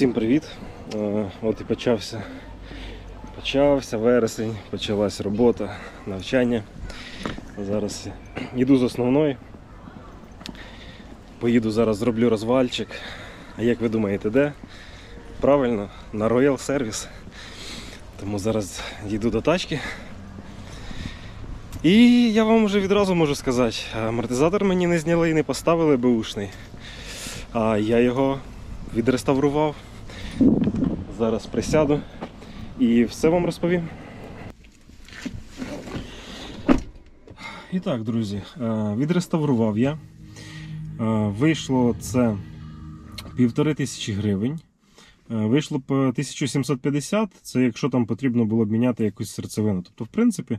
Всім привіт! Е, От і почався. Почався вересень, почалась робота, навчання. Зараз йду з основної. Поїду зараз зроблю розвальчик. А як ви думаєте, де? Правильно, на Royal Service. Тому зараз їду до тачки. І я вам вже відразу можу сказати, амортизатор мені не зняли і не поставили беушний. А я його відреставрував. Зараз присяду і все вам розповім. І так, друзі, е, відреставрував я. Е, Вийшло це півтори тисячі гривень. Е, Вийшло б 1750, це якщо там потрібно було б міняти якусь серцевину. Тобто, в принципі,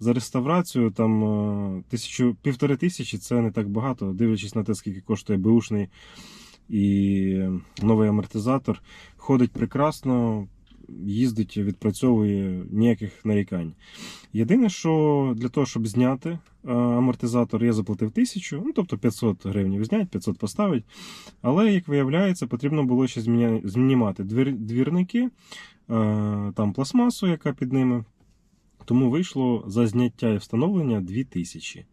за реставрацію там тисячу, півтори тисячі це не так багато, дивлячись на те, скільки коштує беушний і новий амортизатор. Ходить прекрасно, їздить, відпрацьовує ніяких нарікань. Єдине, що для того, щоб зняти е, амортизатор, я заплатив 1000, ну тобто 500 гривень зняти, 500 поставити. Але, як виявляється, потрібно було ще знімати двір, двірники, е, там пластмасу, яка під ними. Тому вийшло за зняття і встановлення 2000. Е,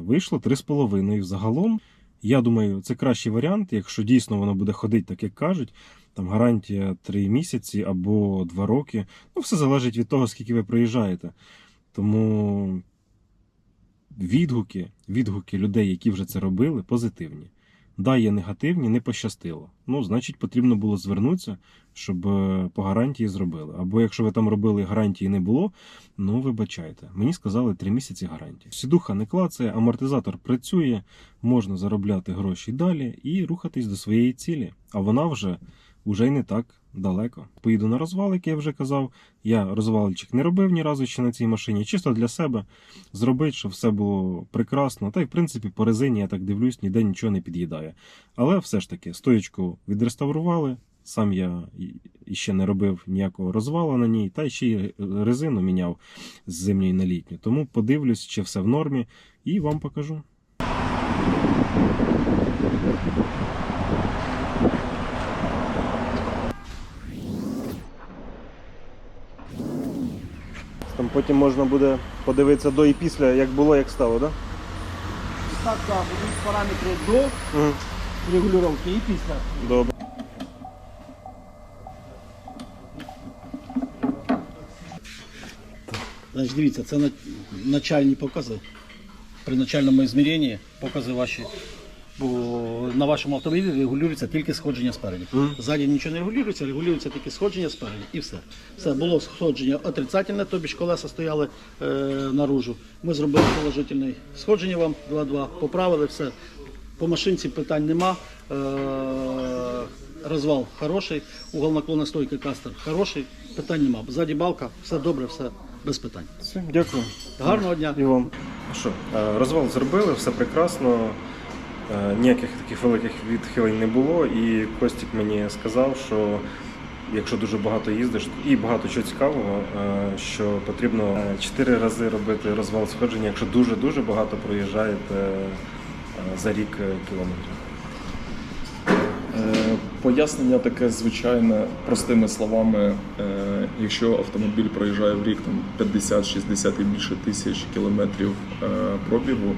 Вийшло 3,5 загалом. Я думаю, це кращий варіант, якщо дійсно воно буде ходити так, як кажуть. Там гарантія 3 місяці або 2 роки. Ну, все залежить від того, скільки ви проїжджаєте. Тому відгуки, відгуки людей, які вже це робили, позитивні. Да, є негативні, не пощастило. Ну, значить, потрібно було звернутися, щоб е, по гарантії зробили. Або якщо ви там робили гарантії не було, ну вибачайте. Мені сказали 3 місяці гарантії. Сідуха не клацає, амортизатор працює, можна заробляти гроші далі і рухатись до своєї цілі. А вона вже уже й не так далеко. Поїду на розвал, як я вже казав. Я розвалчик не робив ні разу ще на цій машині, чисто для себе зробити, щоб все було прекрасно. Та й в принципі по резині я так дивлюсь, ніде нічого не під'їдає. Але все ж таки, стоєчку відреставрували. Сам я іще не робив ніякого розвалу на ній, та ще й резину міняв з зимньої на літню. Тому подивлюсь, чи все в нормі, і вам покажу. Потім можна буде подивитися до і після, як було, як стало, так? Так, так, будуть параметри до Угу. регулювання і після. Добре. Значить, дивіться, це на- начальні покази. При начальному ізміренні покази ваші. Бо на вашому автомобілі регулюється тільки сходження спереді. Ззаді нічого не регулюється, регулюється тільки сходження спереді і все. Все, було сходження отрицательне, тобі ж колеса стояли е, наружу. Ми зробили положительне сходження вам 2-2, поправили все. По машинці питань нема. Е, розвал хороший, угол наклона стойки кастер хороший, питань нема. Ззаді балка, все добре, все без питань. Все, дякую. Гарного дня. І вам. Що, е, розвал зробили, все прекрасно. Е, Ніяких таких великих відхилень не було. І Костік мені сказав, що якщо дуже багато їздиш і багато чого цікавого, е, що потрібно 4 рази робити розвал сходження, якщо дуже-дуже багато проїжджаєте е, за рік е, кілометрів. Пояснення таке звичайне, простими словами, е, якщо автомобіль проїжджає в рік там 50, 60 і більше тисяч кілометрів е, пробігу,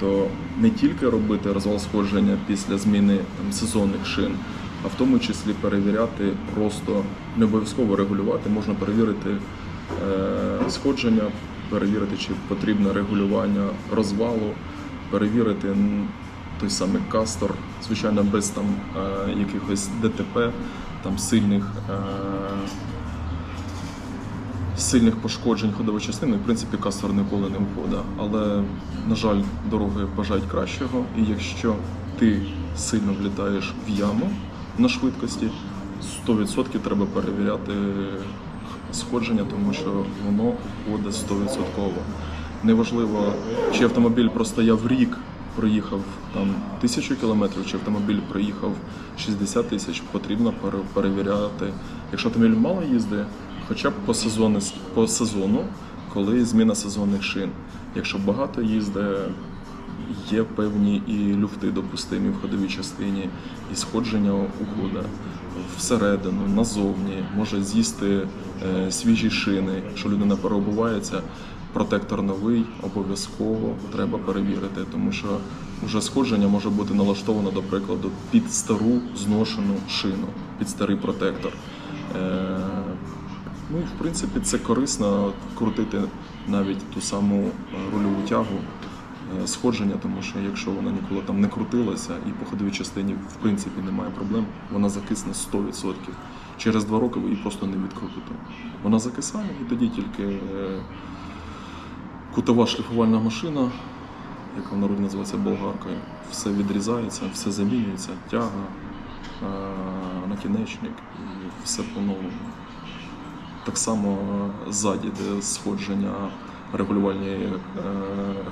то не тільки робити розвал сходження після зміни там, сезонних шин, а в тому числі перевіряти просто не обов'язково регулювати, можна перевірити е, сходження, перевірити, чи потрібне регулювання розвалу, перевірити той самий кастор, звичайно, без там е, якихось ДТП, там сильних, е, сильних пошкоджень ходової частини. В принципі, кастор ніколи не входить. Але, на жаль, дороги бажають кращого. І якщо ти сильно влітаєш в яму на швидкості, 100% треба перевіряти сходження, тому що воно входить 100%. Неважливо, чи автомобіль простояв рік, проїхав там тисячу кілометрів, чи автомобіль проїхав 60 тисяч, потрібно пере- перевіряти. Якщо автомобіль мало їздить, хоча б по, сезонніс- по сезону, коли зміна сезонних шин. Якщо багато їздить, є певні і люфти допустимі в ходовій частині, і сходження ухода всередину, назовні, може з'їсти е, свіжі шини, що людина переобувається. Протектор новий обов'язково треба перевірити, тому що вже сходження може бути налаштовано, до прикладу, під стару зношену шину, під старий протектор. Е, Ну, і, в принципі, це корисно крутити навіть ту саму рульову тягу е, сходження, тому що якщо вона ніколи там не крутилася і по ходовій частині в принципі немає проблем, вона закисне 100%. Через два роки ви її просто не відкрутите. Вона закисає і тоді тільки е, кутова шліфувальна машина, яка в народі називається болгаркою, все відрізається, все замінюється, тяга, е, накінечник і все по-новому. Так само е, ззаді, де сходження регулювальні е,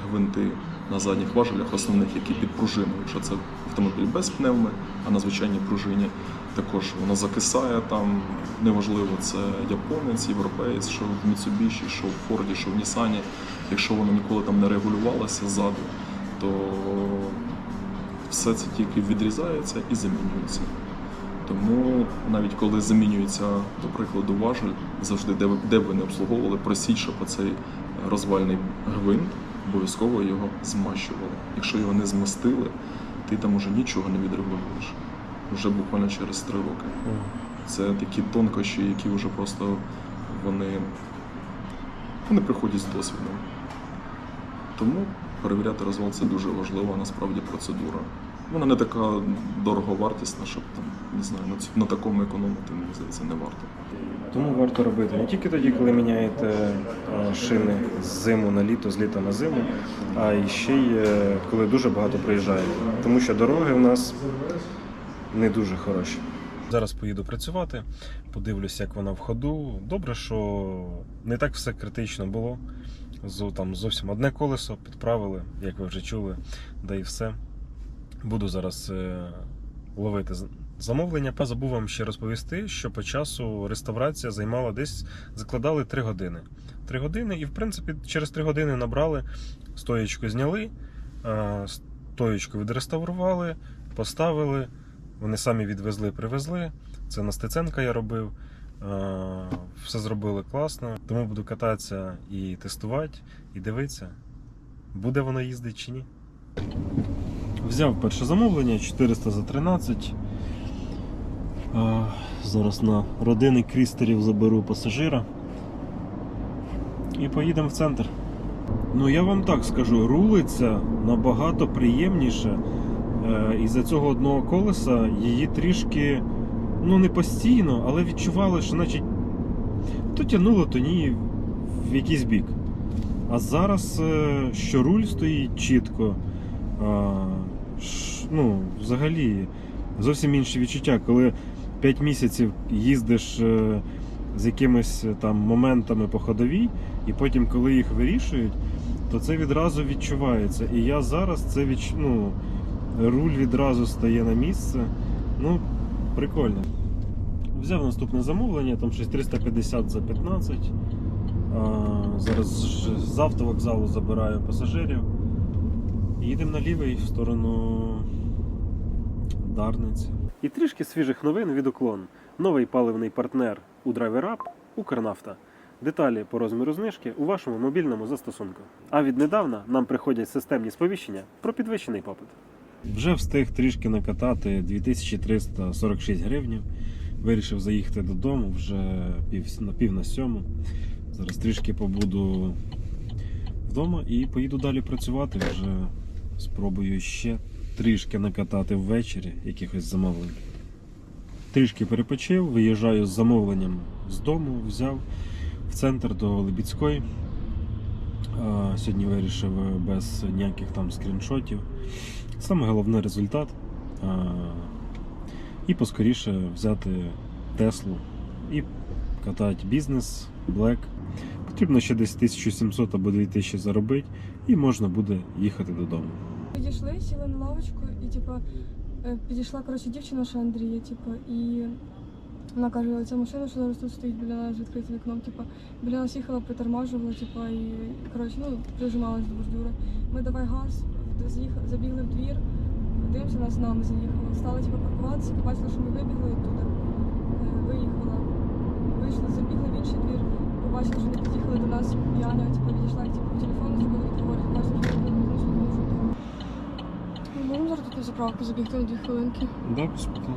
гвинти на задніх важелях, основних, які під пружиною. Якщо це автомобіль без пневми, а на звичайній пружині також воно закисає там. Неважливо, це японець, європеєць, що в Mitsubishi, що в Форді, що в Нісані. Якщо воно ніколи там не регулювалося ззаду, то все це тільки відрізається і замінюється. Тому навіть коли замінюється, до прикладу, важель, завжди, де, де ви не обслуговували, просіть, щоб оцей розвальний гвинт обов'язково його змащували. Якщо його не змастили, ти там уже нічого не відрегулюєш. Вже буквально через три роки. Це такі тонкощі, які вже просто вони, вони приходять з досвідом. Тому перевіряти розвал це дуже важлива насправді процедура. Вона не така дороговартісна, щоб там, не знаю, на, на такому економити, мені здається, не варто. Тому варто робити не тільки тоді, коли міняєте е, шини з зиму на літо, з літа на зиму, а і ще й е, коли дуже багато приїжджаєте. Тому що дороги в нас не дуже хороші. Зараз поїду працювати, подивлюся, як вона в ходу. Добре, що не так все критично було. Там зовсім одне колесо підправили, як ви вже чули, да і все. Буду зараз е, ловити замовлення. Та Забув вам ще розповісти, що по часу реставрація займала десь закладали 3 години. 3 години, і в принципі через 3 години набрали, стоєчку зняли, е, стоєчку відреставрували, поставили. Вони самі відвезли, привезли. Це на Стеценка я робив. Е, Все зробили класно. Тому буду кататися і тестувати, і дивитися, буде воно їздити чи ні. Взяв перше замовлення 400 за 13. Зараз на родини крістерів заберу пасажира. І поїдемо в центр. Ну я вам так скажу, рулиться набагато приємніше. Е, Із-за цього одного колеса її трішки, ну не постійно, але відчували, що значить то тянуло, то ні в якийсь бік. А зараз, е, що руль стоїть чітко, ну, взагалі зовсім інші відчуття, коли 5 місяців їздиш е, з якимись е, там моментами по ходовій, і потім, коли їх вирішують, то це відразу відчувається. І я зараз це відч... ну, руль відразу стає на місце. Ну, прикольно. Взяв наступне замовлення, там щось 350 за 15. А, зараз з автовокзалу забираю пасажирів. Їдемо на лівий в сторону Дарниці. І трішки свіжих новин від уклон. Новий паливний партнер у DriverUp Укрнафта. Деталі по розміру знижки у вашому мобільному застосунку. А віднедавна нам приходять системні сповіщення про підвищений попит. Вже встиг трішки накатати 2346 гривень. Вирішив заїхати додому вже пів, на пів на сьому. Зараз трішки побуду вдома і поїду далі працювати. Вже спробую ще трішки накатати ввечері якихось замовлень. Трішки перепочив, виїжджаю з замовленням з дому, взяв в центр до Лебідської. Сьогодні вирішив без ніяких там скріншотів. Саме головний результат. І поскоріше взяти Теслу і катати бізнес, Black. Потрібно ще десь 1700 або 2000 заробити, і можна буде їхати додому. Підійшли, сіли на лавочку, і типу, е, підійшла коротше, дівчина наша Андрія, типу, і вона каже, ця машина, що зараз тут стоїть біля нас відкритим вікном, типу, біля нас їхала, притормажувала, типу, і коротше, ну, прижималась до бордюра. Ми давай газ, заїхали, забігли в двір, дивимося, нас з нами заїхало. Стали типу, паркуватися, побачили, що ми вибігли оттуда. Е, Виїхала. Вийшли, забігли в інший двір, побачили, що вони під'їхали до нас п'яно, типу, відійшла типу, по телефону, зробили відповідь, побачили, що вони не слухали. Ми можемо зараз тут на заправку забігти на дві хвилинки. Да, без. Дякую.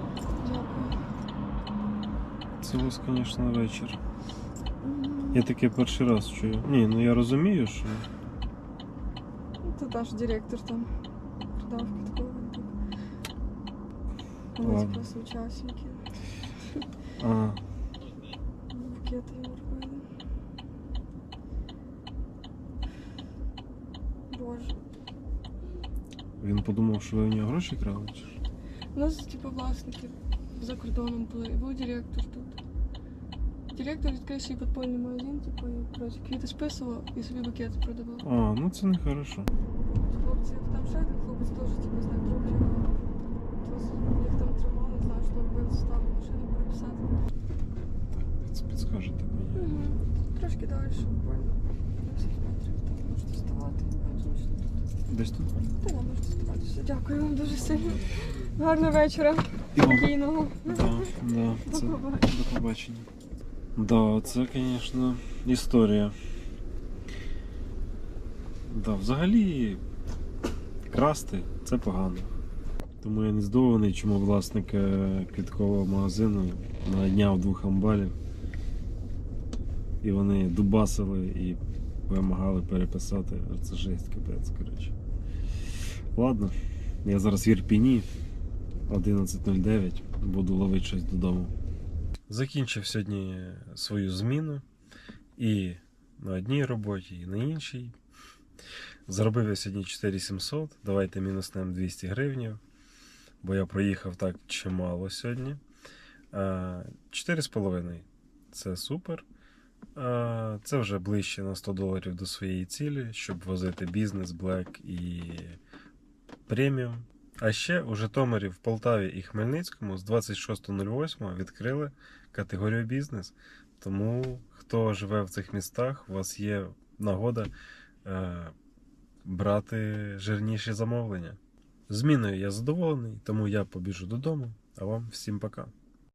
Це у вас, звісно, вечір. Я таке перший раз чую. Ні, ну я розумію, що. Це наш директор там продав підкову. Вони Ладно. типу соучасники. А, Букети йому робили. Боже. він подумав, що ви у нього гроші крали? чи що? У нас, типу, власники за кордоном були. І був директор тут. Директор відкрив свій підпольний магазин, типу, і коротше, квіти списував і собі букети продавав. А, ну це не хорошо. Там ще один хлопець теж, типу, знає друг його. З- там тримали, знаю, що робили, заставили машину переписати. Так, це підскажете мені. Угу. Трошки далі, буквально. 10 метрів, там можете ставати. Зручно тут. Десь тут? Та да, можете ставатися. Дякую вам дуже сильно. Гарного вечора. Спокійного. Да, да, До це побачення. до побачення. Да, це, звісно, історія. Да, взагалі, красти це погано. Тому я не здивований, чому власник е, квіткового магазину наняв двох амбалів. І вони дубасили і вимагали переписати. Це жесть капець, коротше. Ладно, я зараз в Ірпіні 11.09, буду ловити щось додому. Закінчив сьогодні свою зміну і на одній роботі, і на іншій. Заробив я сьогодні 4700. Давайте мінуснемо 200 гривень, бо я проїхав так чимало сьогодні. 4,5 це супер. Це вже ближче на 100 доларів до своєї цілі, щоб возити бізнес, блек і преміум. А ще у Житомирі, в Полтаві і Хмельницькому з 26.08 відкрили категорію бізнес. Тому хто живе в цих містах, у вас є нагода е, брати жирніші замовлення. Зміною я задоволений, тому я побіжу додому, а вам всім пока.